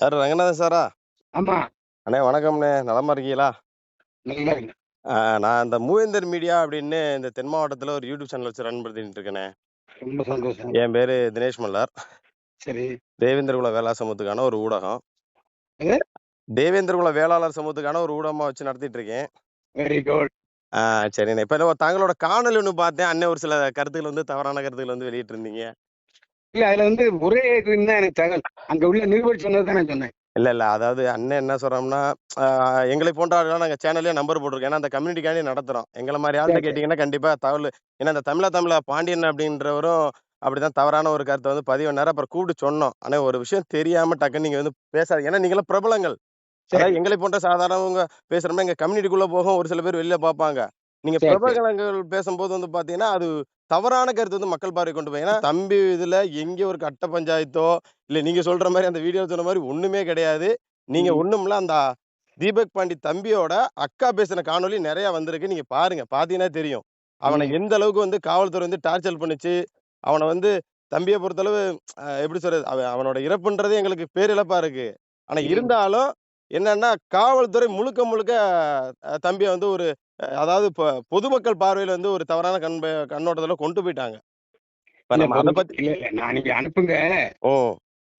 Sir Ranganathan சாரா? ஆமா. அண்ணே வணக்கம்ண்ணே. நலமா இருக்கீங்களா? நான் இந்த மூவேந்தர் மீடியா அப்படின்னு இந்த தென் மாவட்டத்தில் ஒரு யூடியூப் சேனல் வச்சு ரன் பண்ணிட்டு இருக்கேனே. ரொம்ப சந்தோஷம். என் பேரு தினேஷ் மல்லார். சரி. தேவேந்திர குல வேளா சமூகத்துக்கான ஒரு ஊடகம். எது? தேவேந்திர குல வேளாளர் சமூகத்துக்கான ஒரு ஊடகமா வச்சு நடத்திட்டு இருக்கேன். வெரி குட் ஆ, சரிண்ணே. இப்போ தங்களோட காணொலி ஒன்று பார்த்தேன். அண்ணன் ஒரு சில கருத்துக்கள் வந்து தவறான கருத்துக்கள் வந்து வெளியிட்டு இருந்தீங்க இல்ல அதுல வந்து ஒரே இதுன்னு தான் எனக்கு தகவல். அங்க உள்ள நிருபர் சொன்னது தான் நான் சொன்னேன். இல்ல இல்ல. அதாவது அண்ணன் என்ன சொல்றோம்னா எங்களை போன்ற ஆளுலாம் நாங்க சேனல்லே நம்பர் போட்டிருக்கோம். ஏன்னா அந்த கம்யூனிட்டிக்காண்டி நடத்துறோம். எங்களை மாதிரி சரி. கேட்டீங்கன்னா கண்டிப்பா தகவல் ஏன்னா இந்த தமிழ தமிழ பாண்டியன் அப்படின்றவரும் அப்படிதான் தவறான ஒரு கருத்தை வந்து பதிவு பண்ணாரு. அப்புறம் கூப்பிட்டு சொன்னோம். ஆனா ஒரு விஷயம் தெரியாம டக்குன்னு நீங்க வந்து பேசாது ஏன்னா நீங்களாம் பிரபலங்கள். எங்களை போன்ற சாதாரணவங்க பேசுறோம்னா எங்க கம்யூனிட்டிக்குள்ள போகும். ஒரு சில பேர் வெளியில பார்ப்பாங்க. நீங்க பிரபலங்கள் பேசும்போது வந்து பாத்தீங்கன்னா அது தவறான கருத்து வந்து மக்கள் பார்வை கொண்டு போய். ஏன்னா தம்பி இதுல எங்க ஒரு கட்ட பஞ்சாயத்தோ இல்ல நீங்க சொல்ற மாதிரி அந்த வீடியோ சொன்ன மாதிரி ஒண்ணுமே கிடையாது. நீங்க ம் ஒண்ணுமில்ல அந்த தீபக் பாண்டி தம்பியோட அக்கா பேசின காணொளி நிறைய வந்திருக்கு. நீங்க பாருங்க பாத்தீங்கன்னா தெரியும். அவனை எந்த அளவுக்கு வந்து காவல்துறை வந்து டார்ச்சர் பண்ணுச்சு அவனை வந்து தம்பியை பொறுத்தளவு எப்படி சொல்றது அவன் அவனோட இறப்புன்றதே எங்களுக்கு பேரிழப்பா இருக்கு. ஆனா இருந்தாலும் என்னன்னா காவல்துறை முழுக்க முழுக்க தம்பியை வந்து ஒரு அதாவது இப்போ பொதுமக்கள் பார்வையில வந்து ஒரு தவறான கண் கண்ணோட்டத்துல கொண்டு போயிட்டாங்க. அதை பொது பத்தி நான் நீங்க அனுப்புங்க. ஓ.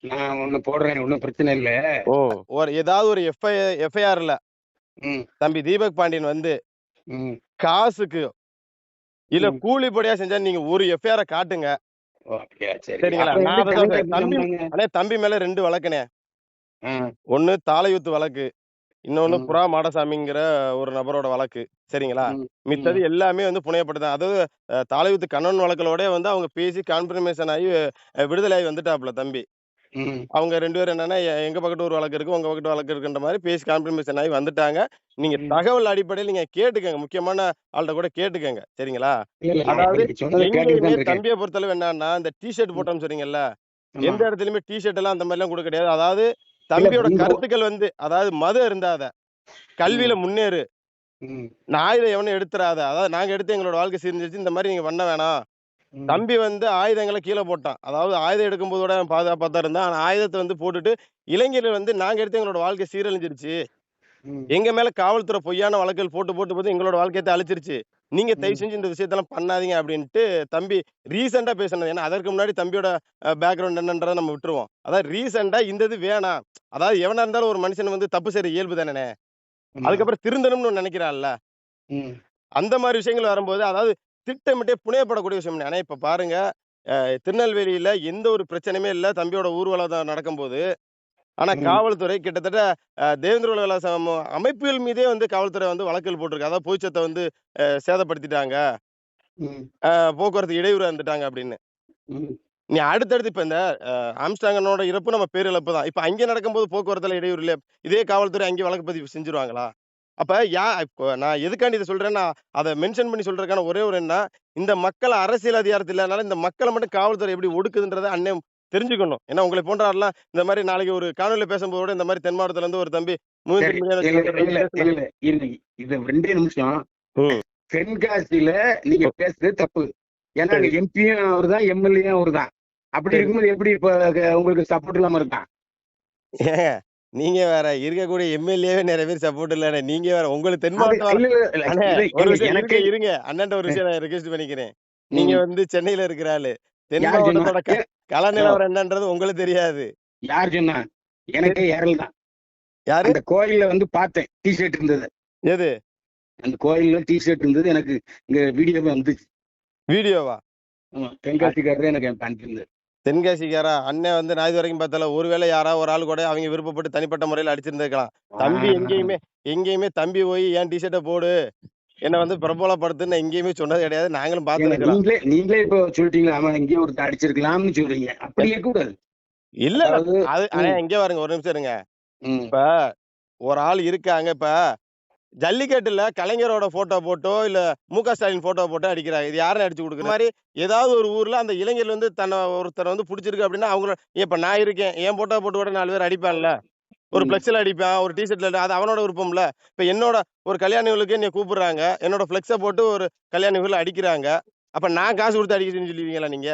நான் ஒண்ணு போடுறேன் ஒன்றும் பிரச்சனை இல்ல. ஓ. ஒரு ஏதாவது ஒரு எஃப்ஐ எஃப்ஐஆர்ல தம்பி தீபக் பாண்டியன் வந்து காசுக்கு இல்ல கூலிப்படியா செஞ்சா நீங்க ஒரு எஃப்ஐஆர் காட்டுங்க. சரிங்களா? தம்பி மேல ரெண்டு வழக்குனே ஆ. ஒண்ணு தாளையூத்து வழக்கு இன்னொன்னு ம். புறா மாடசாமிங்கிற ஒரு நபரோட வழக்கு. சரிங்களா? ம். மித்தது ம். எல்லாமே வந்து புனையப்படுதான் அதாவது அஹ், தாளையூத்து கண்ணன் வழக்கிலோட வந்து அவங்க பேசி கான்ஃபர்மேஷன் ஆகி அஹ், விடுதலை ஆகி வந்துட்டாப்ல தம்பி. ம். அவங்க ரெண்டு பேரும் என்னன்னா எ- எங்க பக்கத்து ஒரு வழக்கு இருக்கு உங்க பக்கத்து வழக்கு இருக்குன்ற மாதிரி பேசி கான்ஃபர்மேஷன் ஆகி வந்துட்டாங்க. நீங்க ம். தகவல் அடிப்படையில் நீங்க கேட்டுக்கங்க. முக்கியமான ஆள்கிட்ட கூட கேட்டுக்கங்க. சரிங்களா? இல்ல இல்ல. நான் இப்ப அதாவது நீங்க சொன்னதை கேட்டுட்டு எங்கேயுமே தான் இருக்கேன் தம்பியை பொறுத்தளவு என்னன்னா இந்த டிஷர்ட் ம். போட்டோம்னு சொன்னீங்கல்ல ஆமா. எந்த இடத்துலயுமே டிஷர்ட் எல்லாம் அந்த மாதிரி எல்லாம் கொடுக்க கிடையாது. அதாவது தம்பியோட கருத்துக்கள் வந்து அதாவது மது இருந்தாத கல்வியில முன்னேறு. ஆயுதம் எவனும் எடுத்துறாத. அதாவது நாங்க எடுத்து எங்களோட வாழ்க்கை சீர்ந்துருச்சு இந்த மாதிரி நீங்க பண்ண வேணாம். தம்பி வந்து ஆயுதங்களை கீழே போட்டான். அதாவது ஆயுதம் எடுக்கும் போதோட பாதுகாப்பா தான் இருந்தான் ஆனா ஆயுதத்தை வந்து போட்டுட்டு இளைஞர்கள் வந்து நாங்க எடுத்து எங்களோட வாழ்க்கை சீரழிஞ்சிருச்சு. எங்க மேல காவல்துறை பொய்யான வழக்குகள் போட்டு போட்டு போட்டு எங்களோட வாழ்க்கையத்தை அழிச்சிருச்சு. நீங்க தயவு செஞ்சு இந்த விஷயத்தெல்லாம் பண்ணாதீங்க அப்படின்ட்டு தம்பி ரீசெண்டா பேசினது. ஏன்னா அதற்கு முன்னாடி தம்பியோட பேக்ரவுண்ட் என்னன்றதை நம்ம விட்டுருவோம். அதாவது ரீசெண்டா இந்த இது வேணாம். அதாவது எவனா இருந்தாலும் ஒரு மனுஷன் வந்து தப்பு செய்யற இயல்பு தானே அதுக்கப்புறம் திருந்தணும்னு நினைக்கிறான்ல அந்த மாதிரி விஷயங்கள் வரும்போது அதாவது திட்டமிட்டே புனையப்படக்கூடிய விஷயம் ஆனா இப்ப பாருங்க திருநெல்வேலியில எந்த ஒரு பிரச்சனையுமே இல்ல. தம்பியோட ஊர்வலம் நடக்கும்போது ஆனா காவல்துறை கிட்டத்தட்ட தேவேந்திர உலக அமைப்புகள் மீதே வந்து காவல்துறை வந்து வழக்குகள் போட்டிருக்கு. அதாவது பொய்ச்சத்தை வந்து சேதப்படுத்திட்டாங்க. போக்குவரத்து இடையூறு வந்துட்டாங்க அப்படின்னு. நீ அடுத்தடுத்து இப்ப இந்த ஆம்ஸ்டாங்கனோட இறப்பு நம்ம பேரிழப்பு தான். இப்ப அங்கே நடக்கும்போது போக்குவரத்துல இடையூறு இல்லையா? இதே காவல்துறை அங்கே வழக்கு பதிவு செஞ்சுருவாங்களா? அப்ப யா நான் எதுக்காண்டி இதை சொல்றேன்னா அதை மென்ஷன் பண்ணி சொல்றதுக்கான ஒரே ஒரு என்ன இந்த மக்கள் அரசியல் அதிகாரத்தில் இல்லாதனால இந்த மக்களை மட்டும் காவல்துறை எப்படி ஒடுக்குதுன்றதை அண்ணன் தெரிஞ்சுக்கணும். ஏன்னா உங்களை போன்ற ஆள்லாம் இந்த மாதிரி நாளைக்கு ஒரு காணொலி பேசும்போது இந்த மாதிரி தென் மாவட்டத்துல இருந்து ஒரு தம்பி இது ரெண்டே நிமிஷம். தென்காசியில நீங்க பேசுறது தப்பு. ஏன்னா எம்பியும் அவர் தான் எம்எல்ஏயும் அவர் தான் அப்படி இருக்கும்போது எப்படி இப்ப உங்களுக்கு சப்போர்ட் இல்லாம இருக்கான்? நீங்க வேற இருக்கக்கூடிய எம்எல்ஏவே நிறைய பேர் சப்போர்ட் இல்ல நீங்க வேற உங்களுக்கு தென் மாவட்டம் எனக்கு இருங்க அண்ணன்ட்ட ஒரு விஷயம் நான் ரெக்வெஸ்ட் பண்ணிக்கிறேன். நீங்க வந்து சென்னையில இருக்கிற ஆளு. தென் மாவட்டத்தோட கள நிலவரம் என்னன்றது உங்களுக்கு தெரியாது. யார் சொன்னா? எனக்கு ஏரல் தான். யாரு? அந்த கோயில்ல வந்து பார்த்தேன். டி ஷர்ட் இருந்தது. எது? அந்த கோயில்ல டி ஷர்ட் இருந்தது. எனக்கு இங்க வீடியோவே வந்துச்சு. வீடியோவா தென்காசிக்காரர் எனக்கு அனுப்பியிருந்தது தென்காசிக்காரா? அண்ணன் வந்து நான் இது வரைக்கும் பார்த்தால ஒருவேளை யாரா ஒரு ஆள் கூட அவங்க விருப்பப்பட்டு தனிப்பட்ட முறையில் அடிச்சிருந்திருக்கலாம். தம்பி எங்கேயுமே எங்கேயுமே தம்பி போய் ஏன் டிஷர்ட்டை போடு. என்ன வந்து பிரபலப்படுத்துன்னு எங்கேயுமே சொன்னது கிடையாது. நாங்களும் பார்த்துருக்கலாம். நீங்களே நீங்களே இப்போ சொல்லிட்டீங்களா? எங்கேயோ ஒருத்தர் அடிச்சிருக்கலாம்னு சொல்றீங்க. அப்படி இருக்கக்கூடாது இல்ல அது ம், இங்கே பாருங்க ஒரு நிமிஷம் இருங்க. இப்ப ஒரு ஆள் இருக்காங்க இப்ப ஜல்லிக்கட்டுல கலைஞரோட போட்டோ போட்டோ இல்ல மு க ஸ்டாலின் போட்டோ போட்டோ அடிக்கிறாங்க. இது யாரும் அடிச்சு கொடுக்குற மாதிரி ஏதாவது ஒரு ஊர்ல அந்த இளைஞர் வந்து தன்னை ஒருத்தர் வந்து பிடிச்சிருக்கு அப்படின்னா அவங்க இப்ப நான் இருக்கேன் என் போட்டோ போட்டு கூட நாலு பேர் அடிப்பான்ல? ஒரு ஃப்ளெக்ஸ்ல அடிப்பான் ஒரு டிஷர்ட்ல அது அவனோட விருப்பம்ல. இப்ப என்னோட ஒரு கல்யாணிகளுக்கு என்னை கூப்பிடுறாங்க. என்னோட ஃப்ளெக்ஸை போட்டு ஒரு கல்யாணிகள் அடிக்கிறாங்க. அப்ப நான் காசு கொடுத்து அடிக்கிறேன்னு சொல்லுவீங்களா நீங்க?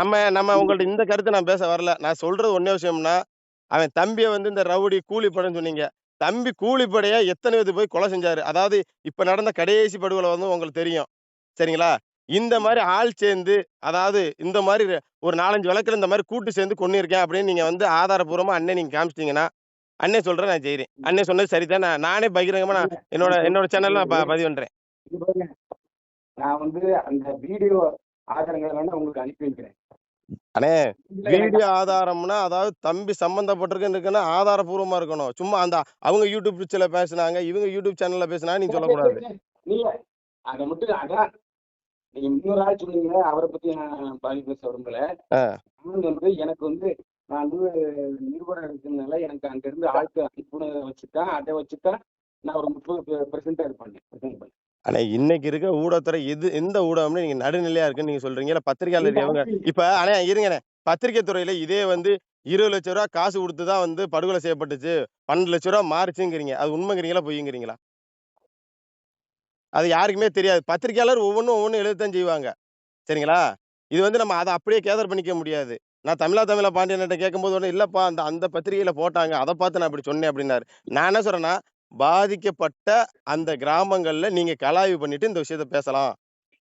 நம்ம நம்ம உங்கள்ட்ட இந்த கருத்தை நான் பேச வரல. நான் சொல்றது ஒன்னே விஷயம்னா அவன் தம்பியை வந்து இந்த ரவுடி கூலிப்படைன்னு சொன்னீங்க. தம்பி கூலிப்படையா எத்தனை பேர் போய் கொலை செஞ்சாரு? அதாவது இப்ப நடந்த கடைசி படுகொலை வந்து உங்களுக்கு தெரியும். சரிங்களா? இந்த மாதிரி ஆள் சேர்ந்து அதாவது இந்த மாதிரி ஒரு நாலஞ்சு வழக்குல இந்த மாதிரி கூட்டு சேர்ந்து கொன்னிருக்கேன் அப்படின்னு நீங்க வந்து ஆதாரபூர்வமா அண்ணே நீங்க காமிச்சிட்டீங்கன்னா அண்ணே சொல்றேன் நான் செய்றேன். அண்ணே சொன்னது சரிதான். நான் நானே பகிரங்கமா நான் என்னோட என்னோட சேனல்ல ப- பதிவு பாருங்க, நான் வந்து அந்த வீடியோ ஆதாரங்களை வேணா உங்களுக்கு அனுப்பி வைக்கிறேன். அண்ணே வீடியோ ஆதாரம்னா அதாவது தம்பி சம்பந்தப்பட்டிருக்குன்னு இருக்குன்னா ஆதாரபூர்வமா இருக்கணும். சும்மா அந்த அவங்க யூடியூப் பிக்சர்ல பேசுனாங்க இவங்க யூடியூப் சேனல்ல பேசுனா நீங்க சொல்லக்கூடாது. இல்ல அதை மட்டும் அதான் நீங்க இன்னொரு ஆள் சொன்னீங்க அவரை பத்தி நான் பாதி பேச விரும்பல. வந்து எனக்கு வந்து நான் வந்து நிருபரம் இருக்கிறதுனால எனக்கு அங்க இருந்து ஆட்கள் அனுப்புனதை வச்சுதான் அதை வச்சுதான் நான் ஒரு முப்பது பெர்சென்ட் பண்ணேன். ஆனா இன்னைக்கு இருக்க ஊடகத்துறை எது எந்த ஊடகம்னு நீங்க நடுநிலையா இருக்குன்னு நீங்க சொல்றீங்க? இல்ல பத்திரிகையாளர் எவங்க? இப்ப அண்ணே இருங்கண்ணே. பத்திரிகை துறையில இதே வந்து இருபது லட்ச ரூபா காசு கொடுத்து தான் வந்து படுகொலை செய்யப்பட்டுச்சு. பன்னெண்டு லட்ச ரூபா மாறுச்சுங்கிறீங்க. அது உண்மைங்கிறீங்களா பொய்யுங்கிறீங்களா அது யாருக்குமே தெரியாது. பத்திரிகையாளர் ஒவ்வொன்றும் ஒவ்வொன்றும் எழுதத்தான் செய்வாங்க. சரிங்களா? இது வந்து நம்ம அதை அப்படியே கேதர் பண்ணிக்க முடியாது. நான் தமிழா தமிழா பாண்டியன்கிட்ட கேட்கும்போது ஒன்று இல்லைப்பா அந்த அந்த பத்திரிகையில் போட்டாங்க. அதை பார்த்து நான் அப்படி சொன்னேன் அப்படின்னாரு. நான் என்ன சொல்றேன்னா பாதிக்கப்பட்ட அந்த கிராமங்களில் நீங்கள் கலாய்வு பண்ணிட்டு இந்த விஷயத்த பேசலாம்.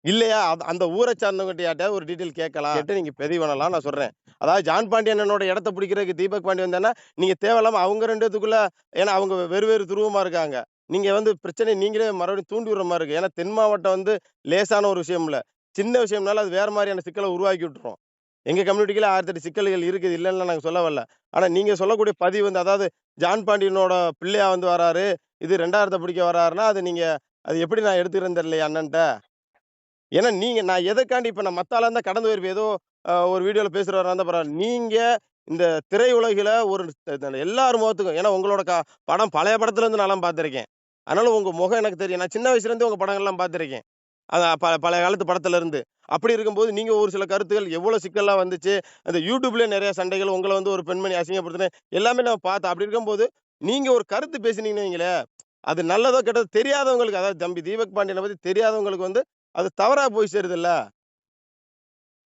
இல்லையா? அது- அந்த ஊரை சார்ந்தவங்ககிட்ட ஒரு டீட்டெயில் கேட்கலாம். கேட்டு நீங்கள் பதிவு பண்ணலாம் நான் சொல்கிறேன் அதாவது ஜான் பாண்டியனோட இடத்த பிடிக்கிறதுக்கு தீபக் பாண்டி வந்தேன்னா நீங்கள் தேவையில்லாமல் அவங்க ரெண்டுத்துக்குள்ளே ஏன்னா அவங்க வெறு வேறு துருவமாக இருக்காங்க. நீங்கள் வந்து பிரச்சனை நீங்களே மறுபடியும் தூண்டி விடுற மாதிரி இருக்குது ஏன்னா தென் மாவட்டம் வந்து லேசான ஒரு விஷயம் இல்லை. சின்ன விஷயம்னால அது வேற மாதிரியான சிக்கலை உருவாக்கி விட்டுரும். எங்கள் கம்யூனிட்டில ஆயிரத்தி எட்டு சிக்கல்கள் இருக்குது. இல்லைன்னு நாங்கள் சொல்ல வரல. ஆனால் நீங்கள் சொல்லக்கூடிய பதிவு வந்து அதாவது ஜான் பாண்டியனோட பிள்ளையா வந்து வராரு. இது ரெண்டாயிரத்தை பிடிக்க வராருன்னா அது நீங்கள் அது எப்படி நான் எடுத்துக்கிறேன் தெரியலையா அண்ணன்ட்ட. ஏன்னா நீங்கள் நான் எதற்காண்டி இப்போ நான் மத்தால இருந்தால் கடந்து போயிருப்பேன். ஏதோ ஒரு வீடியோவில் பேசுறவரா இருந்தா பரவாயில்ல. நீங்கள் இந்த திரையுலகில் ஒரு எல்லார் முகத்துக்கும் ஏன்னா உங்களோட க- படம் பழைய படத்துலேருந்து நான்லாம் பார்த்துருக்கேன். அதனால உங்க முகம் எனக்கு தெரியும். நான் சின்ன வயசுல உங்கள் உங்க படங்கள்லாம் பார்த்துருக்கேன். அது ப- பழைய காலத்து படத்துல இருந்து அப்படி இருக்கும்போது நீங்க ஒரு சில கருத்துகள் எவ்வளவு சிக்கலாக வந்துச்சு அந்த யூடியூப்ல நிறைய சண்டைகள் உங்களை வந்து ஒரு பெண்மணி அசிங்கப்படுத்தினேன் எல்லாமே நான் பார்த்தேன். அப்படி இருக்கும்போது நீங்க ஒரு கருத்து பேசினீங்கன்னு வைங்களேன் அது நல்லதோ கெட்டதோ தெரியாதவங்களுக்கு அதாவது தம்பி தீபக் பாண்டியனை பத்தி தெரியாதவங்களுக்கு வந்து அது தவறா போய் சேருதில்ல?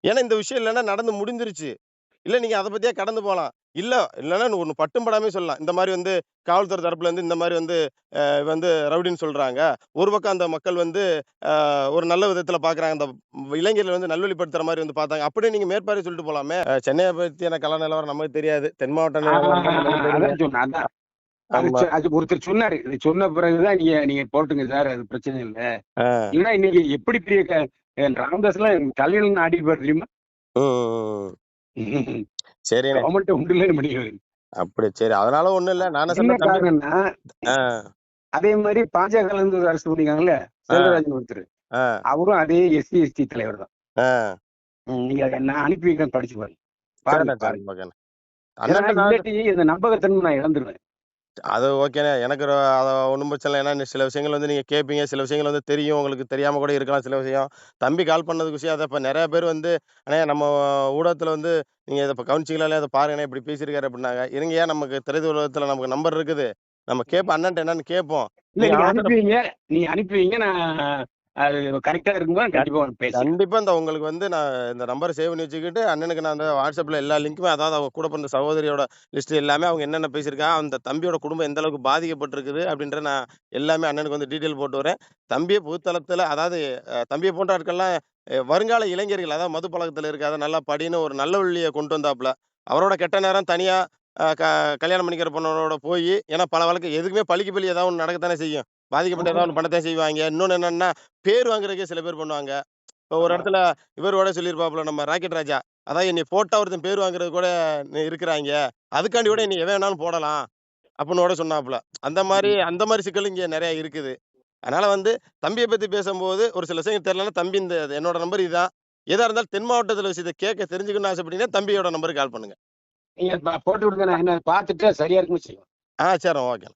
ஏன்னா இந்த விஷயம் இல்லைன்னா நடந்து முடிஞ்சிருச்சு. இல்ல நீங்க அதை பற்றியே கடந்து போலாம். இல்ல இல்லைன்னா ஒண்ணு பட்டும் படாமே சொல்லலாம். இந்த மாதிரி வந்து காவல்துறை தரப்புல இருந்து இந்த மாதிரி வந்து வந்து ரவுடின்னு சொல்றாங்க. ஒரு பக்கம் அந்த மக்கள் வந்து ஒரு நல்ல விதத்துல பாக்குறாங்க. அந்த இளைஞர்கள் வந்து நல்வழிப்படுத்துற மாதிரி வந்து பார்த்தாங்க. அப்படியே நீங்க மேற்பார்வை சொல்லிட்டு போலாமே. அஹ், சென்னையை பத்தி எனக்கு கல நிலவரம் நமக்கு தெரியாது. தென் மாவட்ட நிலவரம் தான் நமக்கு தெரியும் அதான் சொன்னேன் அதான். அது ஒருத்தர் சொன்னாரு. சொன்ன பிறகுதான் நீங்க நீங்க போட்டுங்க சார் அது பிரச்சனை இல்ல. இல்லைன்னா இன்னைக்கு எப்படி பெரிய ராமதாஸ் எல்லாம் தலையில ஆடிப்பாரு தெரியுமா? சரிண்ணே கவர்மெண்ட் இல்லைன்னு பண்ணிடுவாரு அப்படி சரி. அதனால ஒண்ணும் இல்ல. நானே என்ன சொன்ன காரணம்னா அதே மாதிரி பாஜக இருந்து ஒரு அரசு பண்ணிருக்காங்கல்ல செல்வராஜன் ஒருத்தர். அவரும் அதே எஸ்சி எஸ்டி தலைவர் தான். நீங்க நான் அனுப்பி வைக்கிறேன் படிச்சு பாருங்க. சரி நம்பகத்தன்மை நான் இழந்துருவேன். அது ஓகேண்ணே எனக்கு ஒரு அது ஒன்றும் பிரச்சனை இல்லை. ஏன்னா சில விஷயங்கள் வந்து நீங்கள் கேட்பீங்க சில விஷயங்கள் வந்து தெரியும். உங்களுக்கு தெரியாமல் கூட இருக்கலாம் சில விஷயம். தம்பி கால் பண்ணதுக்கு விஷயம் அதை இப்போ நிறைய பேர் வந்து அண்ணே நம்ம ஊடகத்தில் வந்து நீங்கள் இதை இப்போ கவனிச்சிங்களா இல்லையா? அதை பாருங்கண்ணே இப்படி பேசியிருக்காரு அப்படின்னாங்க. இருங்க ஏன் நமக்கு திரையுலகத்தில் நமக்கு நம்பர் இருக்குது. நம்ம கேட்போம் அண்ணன்ட்ட என்னன்னு கேட்போம் இல்ல நீங்க நீங்க அவசர அனுப்பி வைங்க நீங்க அனுப்பி வைங்க நான் அது கரெக்டா இருக்கும்போது கண்டிப்பா கண்டிப்பா இந்த உங்களுக்கு வந்து நான் இந்த நம்பரை சேவ் பண்ணி வச்சுக்கிட்டு அண்ணனுக்கு நான் அந்த வாட்ஸ்அப்ல எல்லா லிங்க்குமே அதாவது அவங்க கூட பிறந்த சகோதரியோட லிஸ்ட் எல்லாமே அவங்க என்னென்ன பேசியிருக்காங்க அந்த தம்பியோட குடும்பம் எந்த அளவுக்கு பாதிக்கப்பட்டிருக்குது அப்படின்ற நான் எல்லாமே அண்ணனுக்கு வந்து டீட்டெயில் போட்டு வரேன். தம்பியை புதுத்தளத்துல அதாவது தம்பியை போன்ற ஆட்கள்லாம் வருங்கால இளைஞர்கள் அதாவது மது பழக்கத்துல இருக்காத நல்லா படின்னு ஒரு நல்ல வழியை கொண்டு வந்தாப்புல அவரோட கெட்ட நேரம் தனியா க கல்யாணம் பண்ணிக்கிற பொண்ணோட போய் ஏன்னா பல வழக்கு எதுக்குமே பழிக்கு பழி ஏதாவது ஒன்று நடக்கத்தானே செய்யும். பாதிக்கப்பட்ட ஏதாவது ஒன்று பண்ணத்தான் செய்வாங்க. இன்னொன்னு என்னன்னா பேர் வாங்குறதுக்கே சில பேர் பண்ணுவாங்க. இப்போ ஒரு. இடத்துல இவரோட சொல்லியிருப்பாப்புல நம்ம ராக்கெட் ராஜா. அதான் என்னை போட்டா ஒருத்தன் பேர் வாங்குறது கூட இருக்கிறாங்க. அதுக்காண்டி கூட நீ எவன் வேணாலும் போடலாம் அப்படின்னு கூட சொன்னாப்புல. அந்த மாதிரி அந்த மாதிரி சிக்கல் இங்க நிறைய இருக்குது. அதனால வந்து தம்பியை பத்தி பேசும்போது ஒரு சில விஷயம் தெரியலன்னா தம்பி இந்த என்னோட நம்பர் இதுதான் எதா இருந்தாலும் தென் மாவட்டத்துல விஷயத்தை கேட்க தெரிஞ்சுக்கணும்னு ஆசைப்பட்டீங்கன்னா தம்பியோட நம்பருக்கு கால் பண்ணுங்க. போட்டு விடுங்க. நான் என்ன பார்த்துட்டு சரியா இருக்குன்னு செய்வேன் ஆ சரி ஓகே.